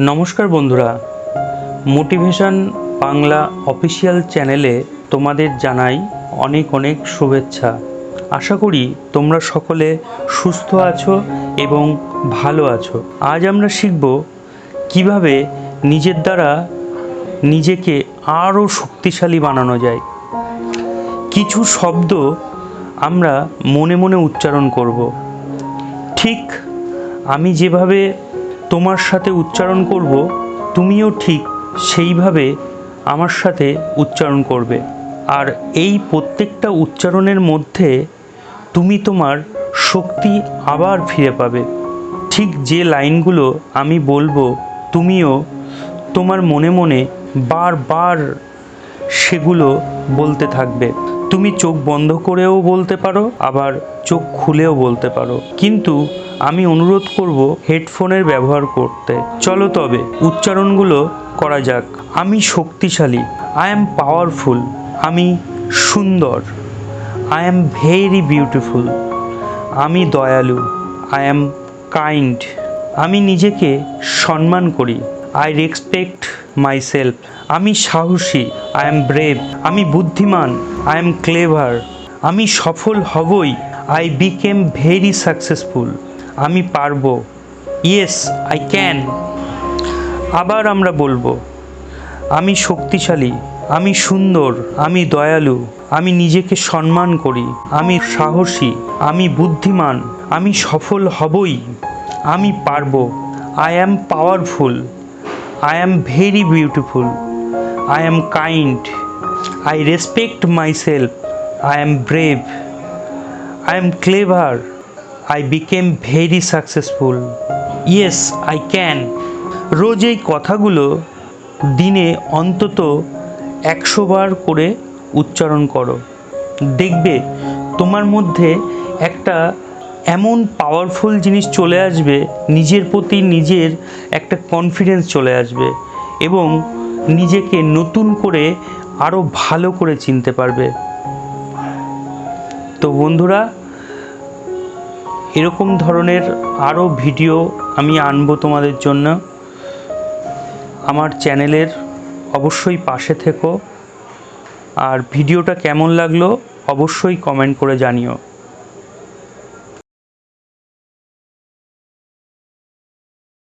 নমস্কার বন্ধুরা। Motivation Bangla official চ্যানেলে তোমাদের জানাই অনেক অনেক শুভেচ্ছা। আশা করি তোমরা সকলে সুস্থ আছো এবং ভালো আছো। আজ আমরা শিখব কীভাবে নিজের দ্বারা নিজেকে আরও শক্তিশালী বানানো যায়। কিছু শব্দ আমরা মনে মনে উচ্চারণ করব। ঠিক আমি যেভাবে তোমার সাথে উচ্চারণ করব, তুমিও ঠিক সেইভাবে আমার সাথে উচ্চারণ করবে। আর এই প্রত্যেকটা উচ্চারণের মধ্যে তুমি তোমার শক্তি আবার ফিরে পাবে। ঠিক যে লাইনগুলো আমি বলব, তুমিও তোমার মনে মনে বারবার সেগুলো বলতে থাকবে। তুমি চোখ বন্ধ করেও বলতে পারো, আবার চোখ খুলেও বলতে পারো। কিন্তু আমি অনুরোধ করব হেডফোনের ব্যবহার করতে। চলো তবে, উচ্চারণগুলো করা যাক। আমি শক্তিশালী আই এম পাওয়ারফুল আমি সুন্দর আই এম ভেরি বিউটিফুল আমি দয়ালু আই এম কাইন্ড আমি নিজেকে সম্মান করি আই রেসপেক্ট মাই সেলফ আমি সাহসী আই এম ব্রেভ আমি বুদ্ধিমান আই এম ক্লেভার আমি সফল হবই। আই বিকেম ভেরি সাকসেসফুল আমি পারব। ইয়েস আই ক্যান আবার আমরা বলব, আমি শক্তিশালী, আমি সুন্দর, আমি দয়ালু, আমি নিজেকে সম্মান করি, আমি সাহসী, আমি বুদ্ধিমান, আমি সফল হবই। আমি পারব। I am powerful I am very beautiful I am kind I respect myself I am brave I am clever I become very successful yes I can রোজ এই কথাগুলো দিনে অন্তত একশো বার করে উচ্চারণ করো। দেখবে তোমার মধ্যে একটা এমন পাওয়ারফুল জিনিস চলে আসবে, নিজের প্রতি নিজের একটা কনফিডেন্স চলে আসবে এবং নিজেকে নতুন করে আরও ভালো করে চিনতে পারবে। তো বন্ধুরা, এরকম ধরনের আরও ভিডিও আমি আনব তোমাদের জন্য। আমার চ্যানেলের অবশ্যই পাশে থেকো। আর ভিডিওটা কেমন লাগল অবশ্যই কমেন্ট করে জানিও।